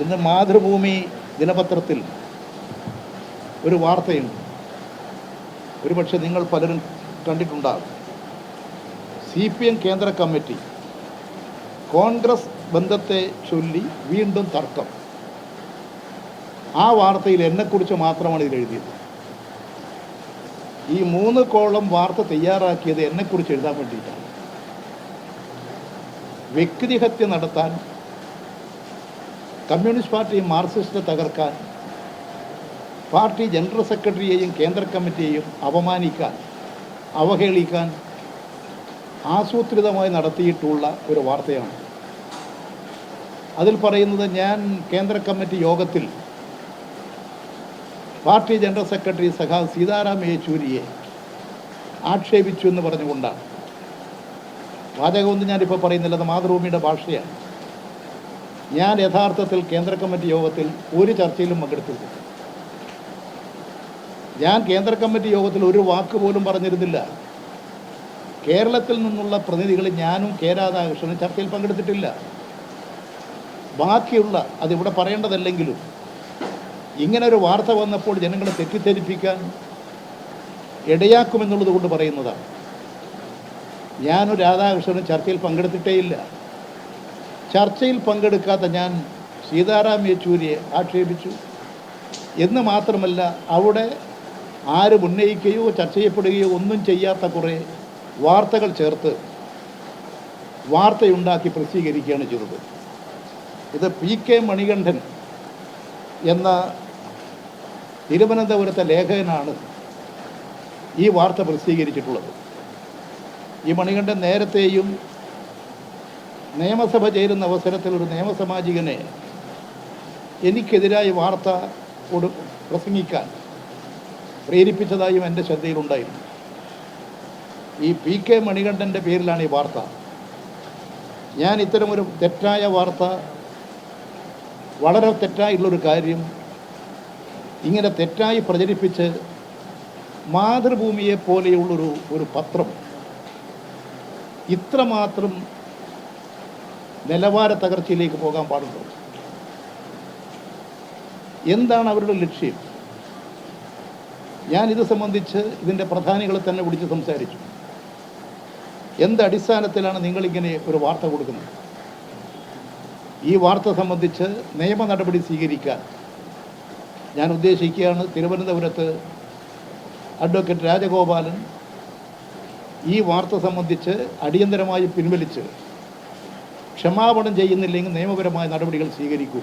ഇന്ന് മാതൃഭൂമി ദിനപത്രത്തിൽ ഒരു വാർത്തയുണ്ട്. ഒരുപക്ഷെ നിങ്ങൾ പലരും കണ്ടിട്ടുണ്ടാകും. സി പി എം കേന്ദ്ര കമ്മിറ്റി കോൺഗ്രസ് ബന്ധത്തെ ചൊല്ലി വീണ്ടും തർക്കം. ആ വാർത്തയിൽ എന്നെക്കുറിച്ച് മാത്രമാണ് ഇതിൽ എഴുതിയത്. ഈ മൂന്ന് കോളം വാർത്ത തയ്യാറാക്കിയത് എന്നെക്കുറിച്ച് എഴുതാൻ വേണ്ടിയിട്ടാണ്. വ്യക്തിഹത്യ നടത്താൻ കമ്മ്യൂണിസ്റ്റ് പാർട്ടിയും മാർക്സിസ്റ്റിനെ തകർക്കാൻ പാർട്ടി ജനറൽ സെക്രട്ടറിയെയും കേന്ദ്ര കമ്മിറ്റിയെയും അപമാനിക്കാൻ അവഹേളിക്കാൻ ആസൂത്രിതമായി നടത്തിയിട്ടുള്ള ഒരു വാർത്തയാണ്. അതിൽ പറയുന്നത് ഞാൻ കേന്ദ്ര കമ്മിറ്റി യോഗത്തിൽ പാർട്ടി ജനറൽ സെക്രട്ടറി സഖാ സീതാറാം യെച്ചൂരിയെ ആക്ഷേപിച്ചു എന്ന് പറഞ്ഞുകൊണ്ടാണ്. വാചകമൊന്നും ഞാനിപ്പോൾ പറയുന്നില്ല അത് മാതൃഭൂമിയുടെ ഭാഷയാണ്. ഞാൻ യഥാർത്ഥത്തിൽ കേന്ദ്ര കമ്മിറ്റി യോഗത്തിൽ ഒരു ചർച്ചയിലും പങ്കെടുത്തില്ല ഞാൻ കേന്ദ്ര കമ്മിറ്റി യോഗത്തിൽ ഒരു വാക്ക് പോലും പറഞ്ഞിരുന്നില്ല. കേരളത്തിൽ നിന്നുള്ള പ്രതിനിധികൾ ഞാനും കെ രാധാകൃഷ്ണനും ചർച്ചയിൽ പങ്കെടുത്തിട്ടില്ല. ബാക്കിയുള്ള അതിവിടെ പറയേണ്ടതല്ലെങ്കിലും ഇങ്ങനെ ഒരു വാർത്ത വന്നപ്പോൾ ജനങ്ങളെ തെറ്റിദ്ധരിപ്പിക്കാൻ ഇടയാക്കുമെന്നുള്ളത് കൊണ്ട് പറയുന്നതാണ്. ഞാനും രാധാകൃഷ്ണനും ചർച്ചയിൽ പങ്കെടുത്തിട്ടേയില്ല. ചർച്ചയിൽ പങ്കെടുക്കാത്ത ഞാൻ സീതാറാം യെച്ചൂരിയെ ആക്ഷേപിച്ചു. എന്ന് മാത്രമല്ല അവിടെ ആരും ഉന്നയിക്കുകയോ ചർച്ച ചെയ്യപ്പെടുകയോ ഒന്നും ചെയ്യാത്ത കുറേ വാർത്തകൾ ചേർത്ത് വാർത്തയുണ്ടാക്കി പ്രസിദ്ധീകരിക്കുകയാണ് ചെയ്തത്. ഇത് പി കെ മണികണ്ഠൻ എന്ന തിരുവനന്തപുരത്തെ ലേഖകനാണ് ഈ വാർത്ത പ്രസിദ്ധീകരിച്ചിട്ടുള്ളത്. ഈ മണികണ്ഠൻ നേരത്തെയും നിയമസഭ ചേരുന്ന അവസരത്തിൽ ഒരു നിയമസാമാജികനെ എനിക്കെതിരായി വാർത്ത കൊടു പ്രസംഗിക്കാൻ പ്രേരിപ്പിച്ചതായും എന്റെ ശ്രദ്ധയിലുണ്ടായിരുന്നു. ഈ പി കെ മണികണ്ഠന്റെ പേരിലാണ് ഈ വാർത്ത. ഞാൻ ഇത്തരമൊരു തെറ്റായ വാർത്ത വളരെ തെറ്റായിട്ടുള്ളൊരു കാര്യം ഇങ്ങനെ തെറ്റായി പ്രചരിപ്പിച്ച് മാതൃഭൂമിയെ പോലെയുള്ളൊരു ഒരു പത്രം ഇത്രമാത്രം നിലവാര തകർച്ചയിലേക്ക് പോകാൻ പാടുള്ളൂ എന്താണ് അവരുടെ ലക്ഷ്യം? ഞാൻ ഇത് സംബന്ധിച്ച് ഇതിന്റെ പ്രധാനികളെ തന്നെ വിളിച്ച് സംസാരിച്ചു. എന്ത് അടിസ്ഥാനത്തിലാണ് നിങ്ങളിങ്ങനെ ഒരു വാർത്ത കൊടുക്കുന്നത്? ഈ വാർത്ത സംബന്ധിച്ച് നിയമ നടപടി സ്വീകരിക്കാൻ ഞാൻ ഉദ്ദേശിക്കുകയാണ് തിരുവനന്തപുരത്ത് അഡ്വക്കേറ്റ് രാജഗോപാലൻ ഈ വാർത്ത സംബന്ധിച്ച് അടിയന്തരമായി പിൻവലിച്ച് ക്ഷമാപണം ചെയ്യുന്നില്ലെങ്കിൽ നിയമപരമായ നടപടികൾ സ്വീകരിക്കൂ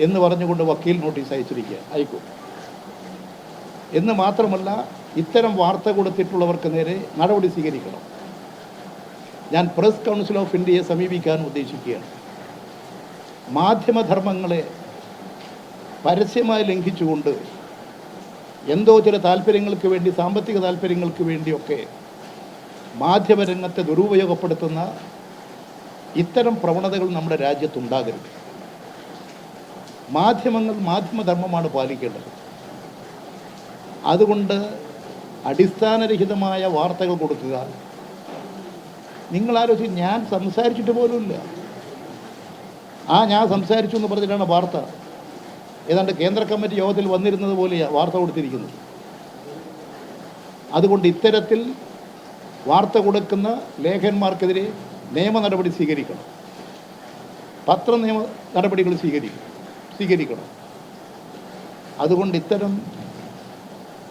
എന്ന് പറഞ്ഞുകൊണ്ട് വക്കീൽ നോട്ടീസ് അയച്ചിരിക്കുക. അയക്കൂ. എന്ന് മാത്രമല്ല ഇത്തരം വാർത്ത കൊടുത്തിട്ടുള്ളവർക്ക് നേരെ നടപടി സ്വീകരിക്കണം. ഞാൻ പ്രസ് കൗൺസിൽ ഓഫ് ഇന്ത്യയെ സമീപിക്കാൻ ഉദ്ദേശിക്കുകയാണ്. മാധ്യമധർമ്മങ്ങളെ പരസ്യമായി ലംഘിച്ചുകൊണ്ട് എന്തോ ചില താല്പര്യങ്ങൾക്ക് വേണ്ടി സാമ്പത്തിക താല്പര്യങ്ങൾക്ക് വേണ്ടിയൊക്കെ മാധ്യമരംഗത്തെ ദുരുപയോഗപ്പെടുത്തുന്ന ഇത്തരം പ്രവണതകൾ നമ്മുടെ രാജ്യത്തുണ്ടാകരുത്. മാധ്യമങ്ങൾ മാധ്യമധർമ്മമാണ് പാലിക്കേണ്ടത്. അതുകൊണ്ട് അടിസ്ഥാനരഹിതമായ വാർത്തകൾ കൊടുക്കുക. നിങ്ങൾ നിങ്ങളാലോചിച്ച് ഞാൻ സംസാരിച്ചിട്ട് പോലുമില്ല. ആ ഞാൻ സംസാരിച്ചു എന്ന് പറഞ്ഞിട്ടാണ് വാർത്ത. ഏതാണ്ട് കേന്ദ്ര കമ്മിറ്റി യോഗത്തിൽ വന്നിരുന്നത് പോലെയാണ് വാർത്ത കൊടുത്തിരിക്കുന്നത്. അതുകൊണ്ട് ഇത്തരത്തിൽ വാർത്ത കൊടുക്കുന്ന ലേഖകന്മാർക്കെതിരെ നിയമ നടപടി സ്വീകരിക്കണം. പത്ര നിയമ നടപടികൾ സ്വീകരിക്കും സ്വീകരിക്കണം. അതുകൊണ്ട് ഇത്തരം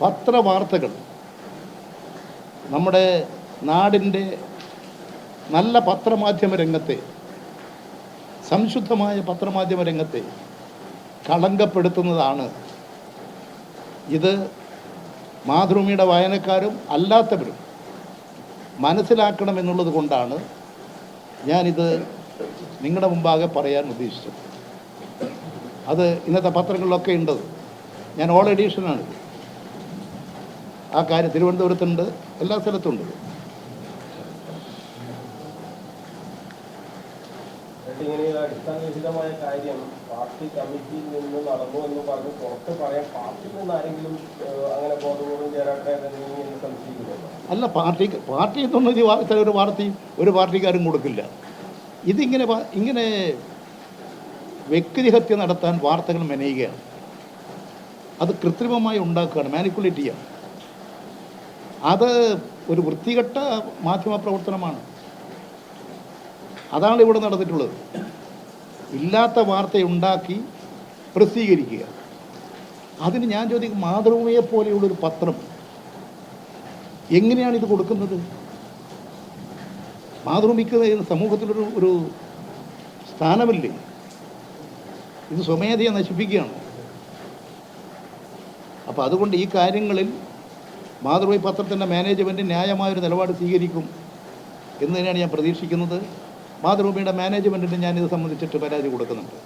പത്രവാർത്തകൾ നമ്മുടെ നാടിന്റെ നല്ല പത്രമാധ്യമ രംഗത്തെ സംശുദ്ധമായ പത്രമാധ്യമ രംഗത്തെ കളങ്കപ്പെടുത്തുന്നതാണ്. ഇത് മാതൃഭൂമിയുടെ വായനക്കാരും അല്ലാത്തവരും മനസ്സിലാക്കണമെന്നുള്ളത് കൊണ്ടാണ് ഞാനിത് നിങ്ങളുടെ മുമ്പാകെ പറയാൻ ഉദ്ദേശിച്ചത് അത് ഇന്നത്തെ പത്രങ്ങളിലൊക്കെ ഉണ്ടത് ഞാൻ ഓൾ എഡീഷനാണ്. ആ കാര്യം തിരുവനന്തപുരത്തുണ്ട് എല്ലാ സ്ഥലത്തും ഉണ്ട്. ഇങ്ങനെ അടിസ്ഥാനരഹിതമായ കാര്യം പാർട്ടി കമ്മിറ്റിയിൽ നിന്ന് നടന്നു എന്ന് പറഞ്ഞ് പുറത്ത് പറയാൻ പാർട്ടിയിൽ നിന്ന് ആരെങ്കിലും അങ്ങനെ ബോധപൂർവം ചേരാട്ടെ എന്ന് സംശയിക്കുന്നുണ്ടോ? അല്ല പാർട്ടി പാർട്ടി എന്നൊന്നും ഇത് ഒരു പാർട്ടി ഒരു പാർട്ടിക്കാരും കൊടുക്കില്ല. ഇതിങ്ങനെ ഇങ്ങനെ വ്യക്തിഹത്യ നടത്താൻ വാർത്തകൾ മെനയുകയാണ്. അത് കൃത്രിമമായി ഉണ്ടാക്കുകയാണ് മാനിക്കുലേറ്റ് ചെയ്യുക അത് ഒരു വൃത്തികെട്ട മാധ്യമ പ്രവർത്തനമാണ്. അതാണ് ഇവിടെ നടന്നിട്ടുള്ളത്. ഇല്ലാത്ത വാർത്തയുണ്ടാക്കി പ്രസിദ്ധീകരിക്കുക. അതിന് ഞാൻ ചോദിക്കും മാതൃഭൂമിയെ പോലെയുള്ളൊരു പത്രം എങ്ങനെയാണ് ഇത് കൊടുക്കുന്നത്? മാതൃഭൂമിക്ക് സമൂഹത്തിലൊരു ഒരു സ്ഥാനമില്ലേ? ഇത് സ്വമേധയെ നശിപ്പിക്കുകയാണ്. അപ്പോൾ അതുകൊണ്ട് ഈ കാര്യങ്ങളിൽ മാതൃഭൂമി പത്രത്തിന്റെ മാനേജ്മെന്റ് ന്യായമായൊരു നിലപാട് സ്വീകരിക്കും എന്ന് തന്നെയാണ് ഞാൻ പ്രതീക്ഷിക്കുന്നത്. മാതൃഭൂമിയുടെ മാനേജ്മെന്റിന് ഇത് സംബന്ധിച്ചിട്ട് പരാതി കൊടുക്കുന്നുണ്ട്.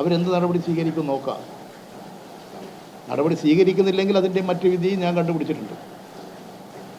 അവരെന്ത് നടപടി സ്വീകരിക്കും നോക്കാം. നടപടി സ്വീകരിക്കുന്നില്ലെങ്കിൽ അതിന്റെ മറ്റു വിധിയും ഞാൻ കണ്ടുപിടിച്ചിട്ടുണ്ട്.